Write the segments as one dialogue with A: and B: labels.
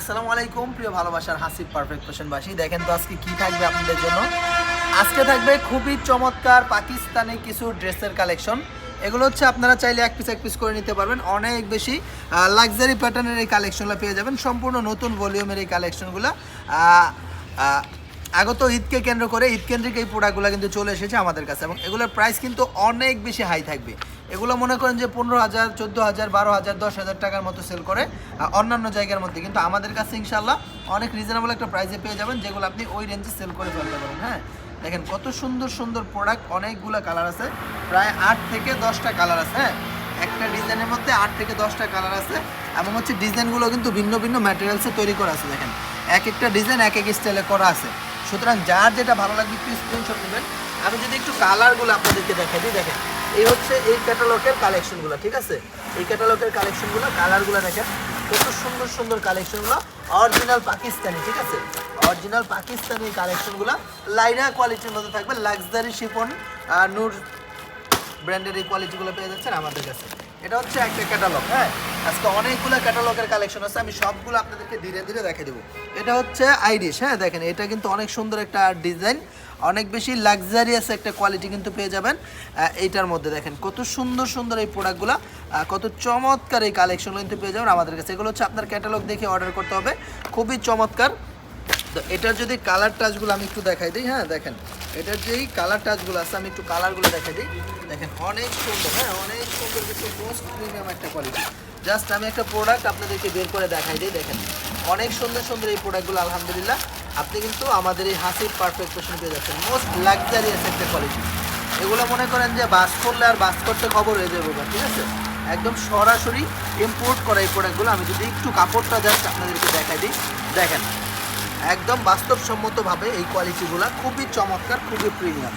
A: আসসালামু আলাইকুম, প্রিয় ভালোবাসার হাসিব পারফেক্ট ফ্যাশনবাসী দেখেন তো আজকে কি থাকবে আপনাদের জন্য? আজকে থাকবে খুবই চমৎকার পাকিস্তানি কিছু ড্রেসের কালেকশন। এগুলো হচ্ছে আপনারা চাইলে এক পিস এক পিস করে নিতে পারবেন। অনেক বেশি লাক্সারি প্যাটার্নের এই কালেকশনগুলো পেয়ে যাবেন। সম্পূর্ণ নতুন ভলিউমের এই কালেকশনগুলো আগত ঈদকে কেন্দ্র করে ঈদ কেন্দ্রিক এই প্রোডাক্টগুলো কিন্তু চলে এসেছে আমাদের কাছে এবং এগুলোর প্রাইস কিন্তু অনেক বেশি হাই থাকবে। এগুলো মনে করেন যে পনেরো হাজার, চোদ্দ হাজার, বারো হাজার, দশ হাজার টাকার মতো সেল করে অন্যান্য জায়গার মধ্যে। কিন্তু আমাদের কাছে ইনশাল্লাহ অনেক রিজনেবল একটা প্রাইসে পেয়ে যাবেন যেগুলো আপনি ওই রেঞ্জে সেল করে ফেলতে পারেন হ্যাঁ? দেখেন কত সুন্দর সুন্দর প্রোডাক্ট অনেকগুলো কালার আছে। প্রায় আট থেকে দশটা কালার আছে হ্যাঁ? একটা ডিজাইনের মধ্যে আট থেকে দশটা কালার আছে এবং হচ্ছে ডিজাইনগুলো কিন্তু ভিন্ন ভিন্ন ম্যাটেরিয়ালসে তৈরি করা আছে, দেখেন। এক একটা ডিজাইন এক এক স্টাইলে করা আছে। সুতরাং যার যেটা ভালো লাগবে একটু স্ক্রিনশট নেবেন। আমি যদি একটু কালারগুলো আপনাদেরকে দেখাই দিই, দেখেন, এই হচ্ছে এই ক্যাটালগের কালেকশনগুলো ঠিক আছে? এই ক্যাটালগের কালেকশনগুলো কালারগুলো দেখেন, কত সুন্দর সুন্দর কালেকশনগুলো অরিজিনাল পাকিস্তানি ঠিক আছে? অরিজিনাল পাকিস্তানি কালেকশনগুলো লাইনা কোয়ালিটির মধ্যে থাকবে লাক্সারি শিফন নূর ব্র্যান্ডের এই কোয়ালিটিগুলো পেয়ে যাচ্ছেন আমাদের কাছে। এটা হচ্ছে একটা ক্যাটালগ হ্যাঁ? আজকে অনেকগুলো ক্যাটালগের কালেকশন আছে, আমি সবগুলো আপনাদেরকে ধীরে ধীরে দেখে দেবো। এটা হচ্ছে আইরিশ হ্যাঁ দেখেন, এটা কিন্তু অনেক সুন্দর একটা ডিজাইন অনেক বেশি লাক্সারিয়াস একটা কোয়ালিটি কিন্তু পেয়ে যাবেন। এইটার মধ্যে দেখেন, কত সুন্দর সুন্দর এই প্রোডাক্টগুলো কত চমৎকার এই কালেকশনগুলো কিন্তু পেয়ে যাবেন আমাদের কাছে। এগুলো হচ্ছে আপনার ক্যাটালগ দেখে অর্ডার করতে হবে, খুবই চমৎকার। তো এটার যদি কালার টাচগুলো আমি একটু দেখাই দিই হ্যাঁ দেখেন, এটার যেই কালার টাচগুলো আছে, আমি একটু কালারগুলো দেখাই দিই। দেখেন, অনেক সুন্দর হ্যাঁ অনেক সুন্দর কিছু মোস্ট প্রিমিয়াম একটা কোয়ালিটি জাস্ট আমি একটা প্রোডাক্ট আপনাদেরকে বের করে দেখাই দিই দেখেন। অনেক সুন্দর সুন্দর এই প্রোডাক্টগুলো আলহামদুলিল্লাহ। আপনি কিন্তু আমাদের এই হাসির পারফেক্ট পোশন পেয়ে যাচ্ছেন। মোস্ট লাক্সারিয়াস একটা কোয়ালিটি এগুলো মনে করেন যে বাস করলে আর বাস করতে খবর হয়ে যাবে বা, ঠিক আছে? একদম সরাসরি ইম্পোর্ট করা এই প্রোডাক্টগুলো আমি যদি একটু কাপড়টা জাস্ট আপনাদেরকে দেখাই দিই দেখেন। একদম বাস্তবসম্মতভাবে এই কোয়ালিটিগুলো খুবই চমৎকার খুবই প্রিমিয়াম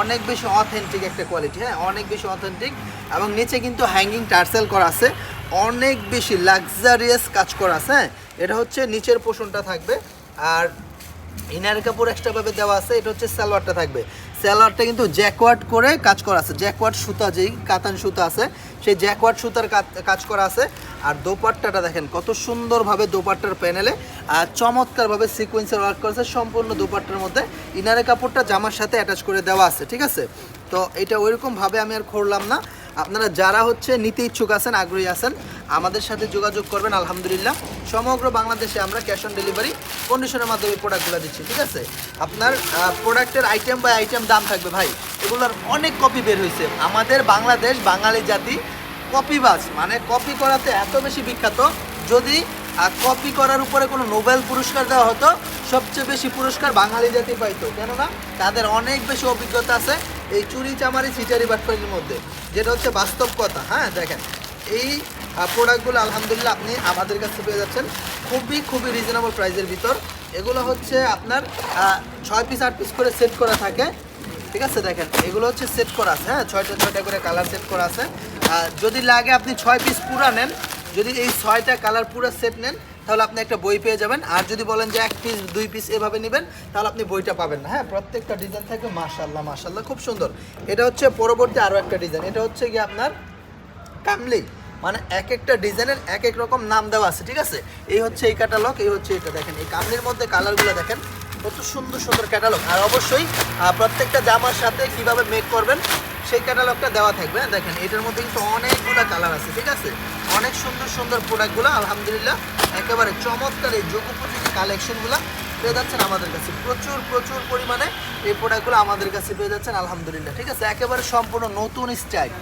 A: অনেক বেশি অথেন্টিক একটা কোয়ালিটি হ্যাঁ? অনেক বেশি অথেন্টিক এবং নিচে কিন্তু হ্যাঙ্গিং টার্সেল করা আছে। অনেক বেশি লাক্সারিয়াস কাজ করা আছে হ্যাঁ? এটা হচ্ছে নিচের পোষণটা থাকবে আর ইনার কাপড় এক্সট্রাভাবে দেওয়া আছে, এটা হচ্ছে সালোয়ারটা থাকবে। সালোয়ারটা কিন্তু জ্যাকওয়ার্ড করে কাজ করা আছে জ্যাকওয়ার্ড সুতা যেই কাতান সুতা আছে, সেই জ্যাকওয়ার্ড সুতার কাজ- কাজ করা আছে। আর দোপাট্টাটা দেখেন, কত সুন্দরভাবে দোপাট্টার প্যানেলে, আর চমৎকারভাবে সিকোয়েন্সের ওয়ার্ক করেছে সম্পূর্ণ দোপাট্টার মধ্যে। ইনারের কাপড়টা জামার সাথে অ্যাটাচ করে দেওয়া আছে, ঠিক আছে? তো এটা ওইরকমভাবে আমি আর করলাম না। আপনারা যারা হচ্ছে নিতে ইচ্ছুক আছেন, আগ্রহী আছেন, আমাদের সাথে যোগাযোগ করবেন, আলহামদুলিল্লাহ। সমগ্র বাংলাদেশে আমরা ক্যাশ অন ডেলিভারি কন্ডিশনের মাধ্যমে প্রোডাক্টগুলো দিচ্ছি, ঠিক আছে? আপনার প্রোডাক্টের আইটেম বাই আইটেম দাম থাকবে, ভাই। এগুলোর অনেক কপি বের হয়েছে আমাদের বাংলাদেশ, বাঙালি জাতি কপিবাজ মানে কপি করাতে এত বেশি বিখ্যাত, যদি কপি করার উপরে কোনো নোবেল পুরস্কার দেওয়া হতো, সবচেয়ে বেশি পুরস্কার বাঙালি জাতি পাইতো। কেননা, তাদের অনেক বেশি অভিজ্ঞতা আছে এই চুরি চামারি সিটারি বাটপারির মধ্যে, যেটা হচ্ছে বাস্তব কথা হ্যাঁ দেখেন। এই প্রোডাক্টগুলো আলহামদুলিল্লাহ আপনি আমাদের কাছে পেয়ে যাচ্ছেন। খুবই খুবই রিজনেবল প্রাইসের ভিতর। এগুলো হচ্ছে আপনার ছয় পিস আট পিস করে সেট করা থাকে। ঠিক আছে, দেখেন, এগুলো হচ্ছে সেট করা আছে হ্যাঁ ছয়টা ছয়টা করে কালার সেট করা আছে। যদি লাগে আপনি ছয় পিস পুরা নেন, যদি এই ছয়টা কালার পুরো সেট নেন তাহলে আপনি একটা বই পেয়ে যাবেন। আর যদি বলেন যে এক পিস দুই পিস এভাবে নেবেন তাহলে আপনি বইটা পাবেন না। হ্যাঁ প্রত্যেকটা ডিজাইন থাকবে মাশাল্লাহ মাশাল্লাহ খুব সুন্দর। এটা হচ্ছে পরবর্তী আরও একটা ডিজাইন এটা হচ্ছে কি আপনার কামলি। মানে এক একটা ডিজাইনের এক এক রকম নাম দেওয়া আছে ঠিক আছে? এই হচ্ছে এই ক্যাটালগ এই হচ্ছে এটা দেখেন। এই কামলির মধ্যে কালারগুলো দেখেন। কত সুন্দর সুন্দর ক্যাটালগ আর অবশ্যই প্রত্যেকটা জামার সাথে কীভাবে মেক করবেন সেই ক্যাটালগটা দেওয়া থাকবে। হ্যাঁ, দেখেন এটার মধ্যে কিন্তু অনেকগুলো কালার আছে ঠিক আছে? অনেক সুন্দর সুন্দর প্রোডাক্টগুলো আলহামদুলিল্লাহ। একেবারে চমৎকার এই যোগোপযোগী কালেকশনগুলো পেয়ে যাচ্ছেন আমাদের কাছে। প্রচুর প্রচুর পরিমাণে এই প্রোডাক্টগুলো আমাদের কাছে পেয়ে যাচ্ছেন, আলহামদুলিল্লাহ। ঠিক আছে? একেবারে সম্পূর্ণ নতুন স্টাইল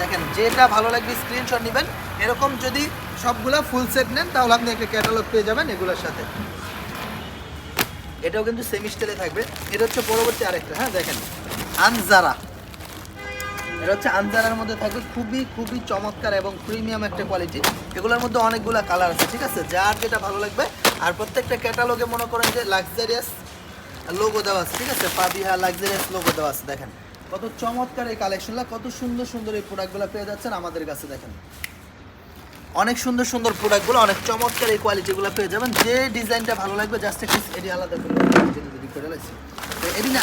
A: দেখেন, যেটা ভালো লাগবে স্ক্রিনশট নেবেন। এরকম যদি সবগুলা ফুল সেট নেন, তাহলে আপনি একটা ক্যাটালগ পেয়ে যাবেন এগুলোর সাথে। এটাও কিন্তু সেমি স্টাইলে থাকবে। এটা হচ্ছে পরবর্তী আরেকটা হ্যাঁ দেখেন। আনজারা। এটা হচ্ছে আনজারার মধ্যে থাকবে খুবই খুবই চমৎকার এবং প্রিমিয়াম একটা কোয়ালিটি এগুলোর মধ্যে অনেকগুলো কালার আছে ঠিক আছে যার যেটা ভালো লাগবে আর প্রত্যেকটা ক্যাটালগে মনে করেন যে লাক্সারিয়াস লোগো দেওয়া আছে ঠিক আছে পাবিহা লাক্সারিয়াস লোগো দেওয়া আছে দেখেন কত চমৎকার এই কালেকশনগুলো কত সুন্দর সুন্দর এই প্রোডাক্টগুলো পেয়ে যাচ্ছেন আমাদের কাছে দেখেন অনেক সুন্দর সুন্দর প্রোডাক্টগুলো অনেক চমৎকার এই কোয়ালিটিগুলো পেয়ে যাবেন যে ডিজাইনটা ভালো লাগবে জাস্ট একটু এটি আলাদা করে এটি না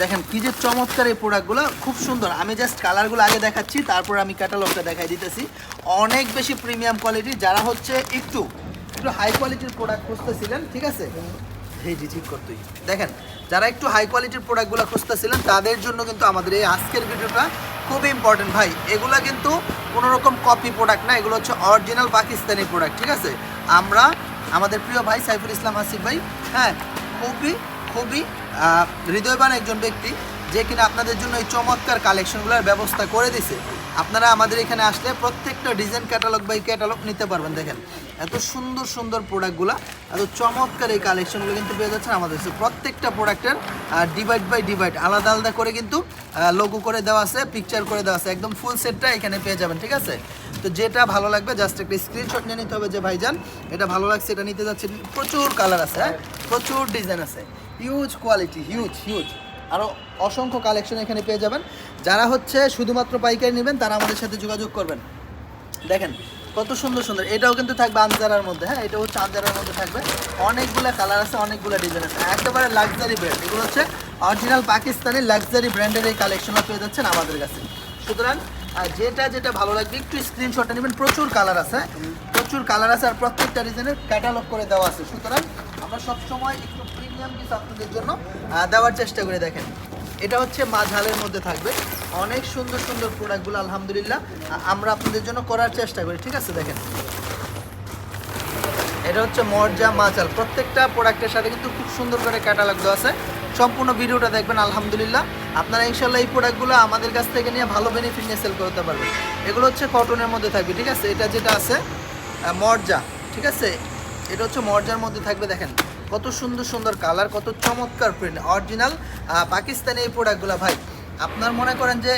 A: দেখেন কি যে চমৎকার এই প্রোডাক্টগুলো খুব সুন্দর। আমি জাস্ট কালারগুলো আগে দেখাচ্ছি, তারপর আমি ক্যাটালগটা দেখাই দিতেছি। অনেক বেশি প্রিমিয়াম কোয়ালিটি যারা হচ্ছে একটু একটু হাই কোয়ালিটির প্রোডাক্ট খুঁজতেছিলেন, ঠিক আছে? এই জি ঠিক করতেই দেখেন, যারা একটু হাই কোয়ালিটির প্রোডাক্টগুলো খুঁজতেছিলেন, তাদের জন্য কিন্তু আমাদের এই আজকের ভিডিওটা খুব ইম্পর্টেন্ট ভাই, এগুলো কিন্তু কোনো রকম কপি প্রোডাক্ট না, এগুলো হচ্ছে অরিজিনাল পাকিস্তানি প্রোডাক্ট ঠিক আছে? আমরা, আমাদের প্রিয় ভাই সাইফুল ইসলাম আসিফ ভাই হ্যাঁ খুবই খুবই হৃদয়বান একজন ব্যক্তি যে কিনা আপনাদের জন্য এই চমৎকার কালেকশনগুলোর ব্যবস্থা করে দিছে। আপনারা আমাদের এখানে আসলে প্রত্যেকটা ডিজাইন ক্যাটালগ বাই ক্যাটালগ নিতে পারবেন, দেখেন। এত সুন্দর সুন্দর প্রোডাক্টগুলো এত চমৎকার এই কালেকশনগুলো কিন্তু পেয়ে যাচ্ছেন আমাদের। প্রত্যেকটা প্রোডাক্টের ডিভাইড বাই ডিভাইড আলাদা আলাদা করে কিন্তু লোগো করে দেওয়া আছে পিকচার করে দেওয়া আছে। একদম ফুল সেটটা এখানে পেয়ে যাবেন, ঠিক আছে? তো যেটা ভালো লাগবে জাস্ট একটা স্ক্রিনশট নিয়ে নিতে হবে যে ভাইজান, এটা ভালো লাগছে, এটা নিতে যাচ্ছে প্রচুর কালার আছে হ্যাঁ? প্রচুর ডিজাইন আছে। হিউজ কোয়ালিটি হিউজ হিউজ আরও অসংখ্য কালেকশন এখানে পেয়ে যাবেন। যারা হচ্ছে শুধুমাত্র পাইকারি নেবেন, তারা আমাদের সাথে যোগাযোগ করবেন। দেখেন, কত সুন্দর সুন্দর। এটাও কিন্তু থাকবে আনজারার মধ্যে হ্যাঁ? এটাও হচ্ছে আনজারার মধ্যে থাকবে। অনেকগুলো কালার আছে, অনেকগুলো ডিজাইন আছে। একেবারে লাক্সারি ব্র্যান্ড এগুলো হচ্ছে অরিজিনাল পাকিস্তানি লাক্সারি ব্র্যান্ডের এই কালেকশনও পেয়ে যাচ্ছেন আমাদের কাছে। সুতরাং, আর যেটা যেটা ভালো লাগবে, একটু স্ক্রিনশটটা নেবেন। প্রচুর কালার আছে হ্যাঁ? প্রচুর কালার আছে, আর প্রত্যেকটা ডিজাইনের ক্যাটালগ করে দেওয়া আছে। সুতরাং, আমরা সবসময় একটু প্রিমিয়াম কিছু আপনাদের জন্য দেওয়ার চেষ্টা করে দেখেন। এটা হচ্ছে মাঝালের মধ্যে থাকবে। অনেক সুন্দর সুন্দর প্রোডাক্টগুলো আলহামদুলিল্লাহ আমরা আপনাদের জন্য করার চেষ্টা করি, ঠিক আছে? দেখেন। এটা হচ্ছে মরজা মাচাল প্রত্যেকটা প্রোডাক্টের সাথে কিন্তু খুব সুন্দর করে ক্যাটালগ দেওয়া আছে। সম্পূর্ণ ভিডিওটা দেখবেন, আলহামদুলিল্লাহ। আপনারা ইনশাল্লাহ এই প্রোডাক্টগুলো আমাদের কাছ থেকে নিয়ে ভালো বেনিফিট নিয়ে সেল করতে পারবেন। এগুলো হচ্ছে কটনের মধ্যে থাকবে, ঠিক আছে? এটা যেটা আছে মরজা, ঠিক আছে? এটা হচ্ছে মরজার মধ্যে থাকবে, দেখেন। কত সুন্দর সুন্দর কালার, কত চমৎকার প্রিন্ট অরিজিনাল পাকিস্তানি এই প্রোডাক্টগুলো ভাই। আপনার মনে করেন যে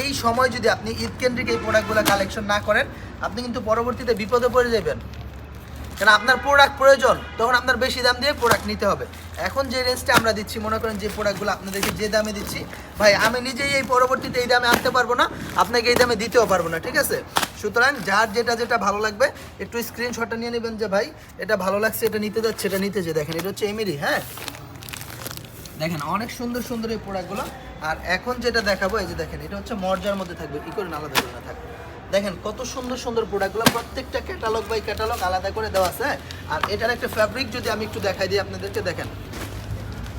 A: এই সময় যদি আপনি ঈদ কেন্দ্রিক এই প্রোডাক্টগুলো কালেকশন না করেন, আপনি কিন্তু পরবর্তীতে বিপদে পড়ে যাবেন। কেন, আপনার প্রোডাক্ট প্রয়োজন, তখন আপনার বেশি দাম দিয়ে প্রোডাক্ট নিতে হবে। এখন যে রেঞ্জটা আমরা দিচ্ছি, মনে করেন যে প্রোডাক্টগুলো আপনাদেরকে যে দামে দিচ্ছি, ভাই, আমি নিজেই এই পরবর্তীতে এই দামে আনতে পারব না, আপনাকে এই দামে দিতেও পারব না, ঠিক আছে? সুতরাং যার যেটা যেটা ভালো লাগবে, একটু স্ক্রিনশটটা নিয়ে নেবেন যে, ভাই, এটা ভালো লাগছে, এটা নিতে যাচ্ছে, এটা নিতে যে, দেখেন, এটা হচ্ছে এমিরি হ্যাঁ? দেখেন, অনেক সুন্দর সুন্দর এই প্রোডাক্টগুলো আর এখন যেটা দেখাবো, এই যে দেখেন, এটা হচ্ছে মর্যার মধ্যে থাকবে, কী করে আলাদা করে থাকবে দেখেন কত সুন্দর সুন্দর প্রোডাক্টগুলো প্রত্যেকটা ক্যাটালগ বাই ক্যাটালগ আলাদা করে দেওয়া আছে? আর এটার একটা ফ্যাব্রিক যদি আমি একটু দেখাই দিই আপনাদেরকে, দেখেন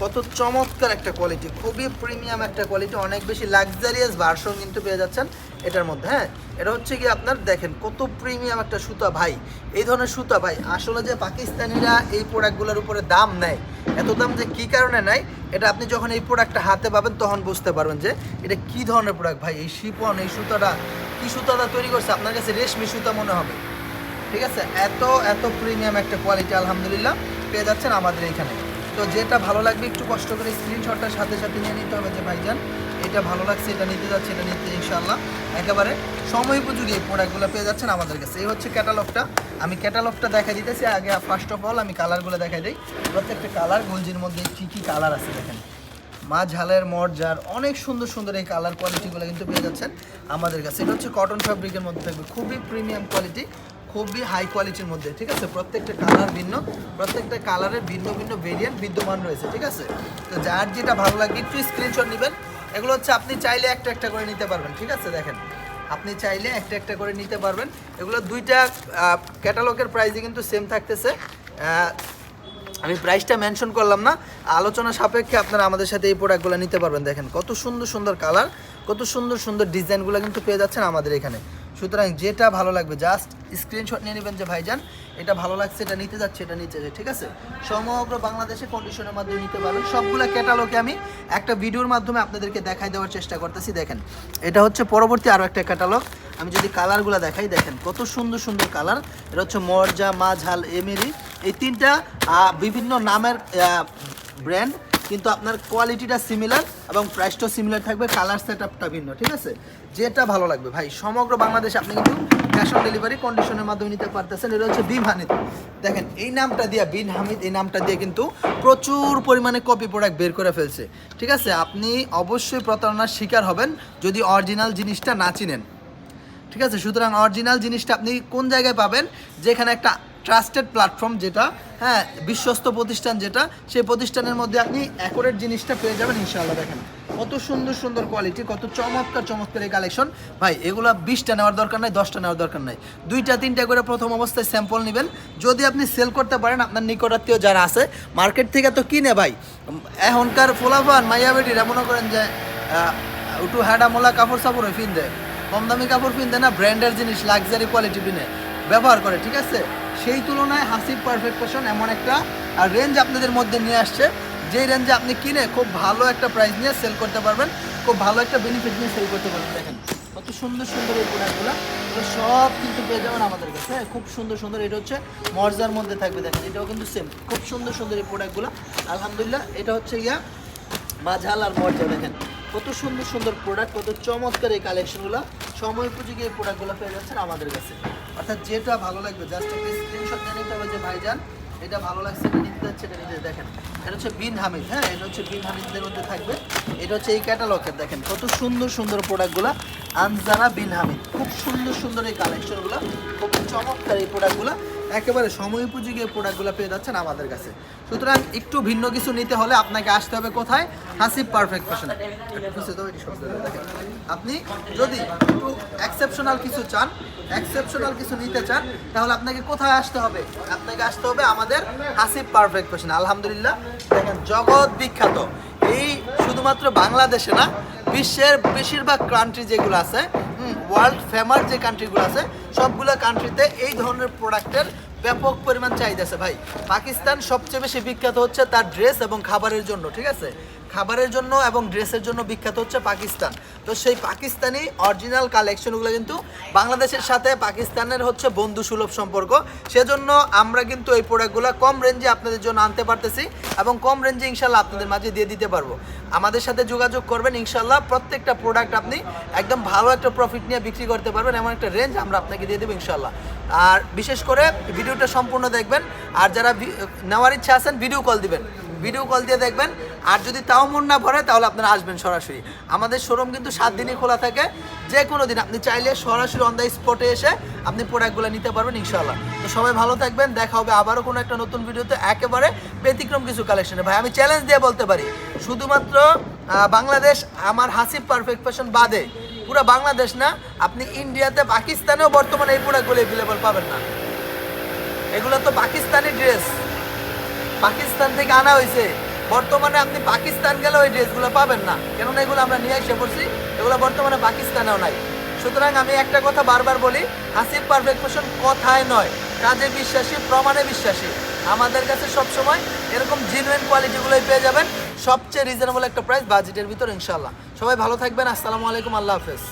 A: কত চমৎকার একটা কোয়ালিটি খুবই প্রিমিয়াম একটা কোয়ালিটি অনেক বেশি লাক্সারিয়াস ভার্সন কিন্তু পেয়ে যাচ্ছেন এটার মধ্যে হ্যাঁ? এটা হচ্ছে কি আপনার দেখেন কত প্রিমিয়াম একটা সুতা ভাই। এই ধরনের সুতা ভাই, আসলে যে পাকিস্তানিরা এই প্রোডাক্টগুলোর উপরে দাম নেয়, এত দাম যে কী কারণে নেয়, এটা আপনি যখন এই প্রোডাক্টটা হাতে পাবেন তখন বুঝতে পারবেন যে এটা কী ধরনের প্রোডাক্ট ভাই, এই শিপন এই সুতাটা, কী সুতাটা তৈরি করছে, আপনার কাছে রেশমি সুতা মনে হবে। ঠিক আছে? এত এত প্রিমিয়াম একটা কোয়ালিটি আলহামদুলিল্লাহ, পেয়ে যাচ্ছেন আমাদের এখানে তো যেটা ভালো লাগবে, একটু কষ্ট করে স্ক্রিনশটটার সাথে সাথে নিয়ে নিতে হবে যে ভাইজান, এটা ভালো লাগছে, এটা নিতে যাচ্ছে, এটা নিতে ইনশাল্লাহ একেবারে সময় উপযোগী এই প্রোডাক্টগুলো পেয়ে যাচ্ছেন আমাদের কাছে। এই হচ্ছে ক্যাটালগটা আমি ক্যাটালগটা দেখা দিতেছি। আগে ফার্স্ট অফ অল আমি কালারগুলো দেখাই দিই। প্রত্যেকটা কালার গঞ্জির মধ্যে কী কী কালার আছে দেখেন। মা ঝালের মরজার অনেক সুন্দর সুন্দর এই কালার কোয়ালিটিগুলো কিন্তু পেয়ে যাচ্ছেন আমাদের কাছে। এটা হচ্ছে কটন ফ্যাব্রিকের মধ্যে থাকবে। খুবই প্রিমিয়াম কোয়ালিটি খুবই হাই কোয়ালিটির মধ্যে, ঠিক আছে? প্রত্যেকটা কালার ভিন্ন, প্রত্যেকটা কালারের ভিন্ন ভিন্ন ভেরিয়েন্ট বিদ্যমান রয়েছে, ঠিক আছে? তো যার যেটা ভালো লাগবে একটু স্ক্রিনশট নেবেন। এগুলো হচ্ছে আপনি চাইলে একটা একটা করে নিতে পারবেন, ঠিক আছে? দেখেন, আপনি চাইলে একটা একটা করে নিতে পারবেন। এগুলো দুইটা ক্যাটালগের প্রাইসই কিন্তু সেম থাকতেছে। আমি প্রাইসটা মেনশন করলাম না। আলোচনা সাপেক্ষে আপনারা আমাদের সাথে এই প্রোডাক্টগুলো নিতে পারবেন। দেখেন, কত সুন্দর সুন্দর কালার কত সুন্দর সুন্দর ডিজাইনগুলো কিন্তু পেয়ে যাচ্ছেন আমাদের এখানে। সুতরাং যেটা ভালো লাগবে জাস্ট স্ক্রিনশট নিয়ে নেবেন যে, ভাইজান, এটা ভালো লাগছে, এটা নিতে যাচ্ছে, এটা নিতে যাচ্ছে। ঠিক আছে? সমগ্র বাংলাদেশে কন্ডিশনের মাধ্যমে নিতে পারবেন। সবগুলো ক্যাটালগে আমি একটা ভিডিওর মাধ্যমে আপনাদেরকে দেখাই দেওয়ার চেষ্টা করতেছি, দেখেন। এটা হচ্ছে পরবর্তী আরও একটা ক্যাটালগ আমি যদি কালারগুলো দেখাই, দেখেন, কত সুন্দর সুন্দর কালার এটা হচ্ছে মরজা মা ঝাল এমেরি। এই তিনটা বিভিন্ন নামের ব্র্যান্ড কিন্তু আপনার কোয়ালিটিটা সিমিলার এবং প্রাইসটাও সিমিলার থাকবে কালার সেট আপটা ভিন্ন, ঠিক আছে? যেটা ভালো লাগবে। ভাই, সমগ্র বাংলাদেশে আপনি কিন্তু ক্যাশ অন ডেলিভারি কন্ডিশনের মাধ্যমে নিতে পারতেছেন। এটা হচ্ছে বিন হামিদ দেখেন, এই নামটা দিয়ে বিন হামিদ এই নামটা দিয়ে কিন্তু প্রচুর পরিমাণে কপি প্রোডাক্ট বের করে ফেলছে। ঠিক আছে? আপনি অবশ্যই প্রতারণার শিকার হবেন যদি অরিজিনাল জিনিসটা না চিনেন। ঠিক আছে? সুতরাং অরিজিনাল জিনিসটা আপনি কোন জায়গায় পাবেন? যেখানে একটা ট্রাস্টেড প্ল্যাটফর্ম যেটা হ্যাঁ বিশ্বস্ত প্রতিষ্ঠান যেটা, সেই প্রতিষ্ঠানের মধ্যে আপনি অ্যাকোরেট জিনিসটা পেয়ে যাবেন, ইনশাআল্লাহ দেখেন। কত সুন্দর সুন্দর কোয়ালিটি কত চমৎকার চমৎকার এই কালেকশন ভাই, এগুলো বিশটা নেওয়ার দরকার নাই, দশটা নেওয়ার দরকার নাই। দুইটা, তিনটা করে প্রথম অবস্থায় স্যাম্পল নেবেন। যদি আপনি সেল করতে পারেন, আপনার নিকটাত্মীয় যারা আছে মার্কেট থেকে তো কিনে ভাই, এখনকার ফোলাফান মাইয়া বেটিরা মনে করেন যে একটু হ্যাডা মোলা কাপড় সাপড়ে ফিন দেয় কম দামি কাপড় ফিন দেয় না ব্র্যান্ডের জিনিস লাক্সারি কোয়ালিটি বিনে ব্যবহার করে, ঠিক আছে? সেই তুলনায় হাসিব পারফেক্ট ফ্যাশন এমন একটা রেঞ্জ আপনাদের মধ্যে নিয়ে আসছে। যেই রেঞ্জে আপনি কিনে খুব ভালো একটা প্রাইস নিয়ে সেল করতে পারবেন, খুব ভালো একটা বেনিফিট নিয়ে সেল করতে পারবেন। দেখেন, কত সুন্দর সুন্দর এই প্রোডাক্টগুলো এগুলো সব কিন্তু পেয়ে যাবেন আমাদের কাছে হ্যাঁ? খুব সুন্দর সুন্দর, এটা হচ্ছে মর্জার মধ্যে থাকবে। দেখেন, এটাও কিন্তু সেম খুব সুন্দর সুন্দর এই প্রোডাক্টগুলো আলহামদুলিল্লাহ, এটা হচ্ছে গিয়া মাঝাল আর মর্জা, দেখেন। কত সুন্দর সুন্দর প্রোডাক্ট কত চমৎকার এই কালেকশনগুলো সময় উপযোগী এই প্রোডাক্টগুলো পেয়ে যাচ্ছেন আমাদের কাছে। অর্থাৎ যেটা ভালো লাগবে জাস্ট একটা স্ক্রিনশট নিয়ে নিতে হবে যে ভাইজান, এটা ভালো লাগছে, এটা নিতে যাচ্ছে, এটা নিতে দেখেন, এটা হচ্ছে বিন হামিদ হ্যাঁ? এটা হচ্ছে বিন হামিদদের মধ্যে থাকবে। এটা হচ্ছে এই ক্যাটালগের দেখেন, কত সুন্দর সুন্দর প্রোডাক্টগুলো আনজানা বিন হামিদ। খুব সুন্দর সুন্দর এই কালেকশনগুলো খুব চমৎকার এই প্রোডাক্টগুলো একেবারে সময় উপযোগী প্রোডাক্টগুলো পেয়ে যাচ্ছেন আমাদের কাছে। সুতরাং একটু ভিন্ন কিছু নিতে হলে আপনাকে আসতে হবে কোথায়? হাসিব পারফেক্ট ফ্যাশন আপনি যদি একটু এক্সেপশনাল কিছু চান এক্সেপশনাল কিছু নিতে চান, তাহলে আপনাকে কোথায় আসতে হবে? আপনাকে আসতে হবে আমাদের হাসিব পারফেক্ট ফ্যাশন আলহামদুলিল্লাহ, দেখেন জগৎ বিখ্যাত। এই শুধুমাত্র বাংলাদেশে না, বিশ্বের বেশিরভাগ কান্ট্রি যেগুলো আছে ওয়ার্ল্ড ফেমাস যে কান্ট্রিগুলো আছে সবগুলো কান্ট্রিতে এই ধরনের প্রোডাক্টের ব্যাপক পরিমাণ চাহিদা আছে ভাই। পাকিস্তান সবচেয়ে বেশি বিখ্যাত হচ্ছে তার ড্রেস এবং খাবারের জন্য, ঠিক আছে? খাবারের জন্য এবং ড্রেসের জন্য বিখ্যাত হচ্ছে পাকিস্তান। তো সেই পাকিস্তানি অরিজিনাল কালেকশনগুলো কিন্তু বাংলাদেশের সাথে পাকিস্তানের হচ্ছে বন্ধু সুলভ সম্পর্ক। সেজন্য আমরা কিন্তু এই প্রোডাক্টগুলো কম রেঞ্জে আপনাদের জন্য আনতে পারতেছি এবং কম রেঞ্জে ইনশাল্লাহ আপনাদের মাঝে দিয়ে দিতে পারব। আমাদের সাথে যোগাযোগ করবেন, ইনশাল্লাহ প্রত্যেকটা প্রোডাক্ট আপনি একদম ভালো একটা প্রফিট নিয়ে বিক্রি করতে পারবেন, এমন একটা রেঞ্জ আমরা আপনাকে দিয়ে দেবো, ইনশাল্লাহ। আর বিশেষ করে ভিডিওটা সম্পূর্ণ দেখবেন, আর যারা নেওয়ার ইচ্ছা আছেন ভিডিও কল দিবেন। ভিডিও কল দিয়ে দেখবেন, আর যদি তাও মন না ভরে, তাহলে আপনারা আসবেন সরাসরি। আমাদের শোরুম কিন্তু সাত দিনই খোলা থাকে যে কোনো দিন আপনি চাইলে সরাসরি অন দ্য স্পটে এসে আপনি প্রোডাক্টগুলো নিতে পারবেন, ইনশাল্লাহ। তো সবাই ভালো থাকবেন, দেখা হবে আবারও কোনো একটা নতুন ভিডিওতে একেবারে ব্যতিক্রম কিছু কালেকশনে ভাই, আমি চ্যালেঞ্জ দিয়ে বলতে পারি শুধুমাত্র বাংলাদেশ আমার হাসিব পারফেক্ট ফ্যাশন বাদে। পুরো বাংলাদেশ না, আপনি ইন্ডিয়াতে পাকিস্তানেও বর্তমানে এই প্রোডাক্টগুলো অ্যাভেলেবল পাবেন না। এগুলো তো পাকিস্তানি ড্রেস পাকিস্তান থেকে আনা হয়েছে। বর্তমানে আপনি পাকিস্তান গেলে ওই ড্রেসগুলো পাবেন না। কেননা এগুলো আমরা নিয়ে এসে পড়ছি, এগুলো বর্তমানে পাকিস্তানেও নাই। সুতরাং আমি একটা কথা বারবার বলি, হাসিব পারফেক্ট ফ্যাশন কথায় নয়, কাজে বিশ্বাসী, প্রমাণে বিশ্বাসী। আমাদের কাছে সবসময় এরকম জেনুইন কোয়ালিটিগুলোই পেয়ে যাবেন। সবচেয়ে রিজনেবল একটা প্রাইস বাজেটের ভিতর ইনশাল্লাহ সবাই ভালো থাকবেন আসসালামু আলাইকুম আল্লাহ হাফেজ।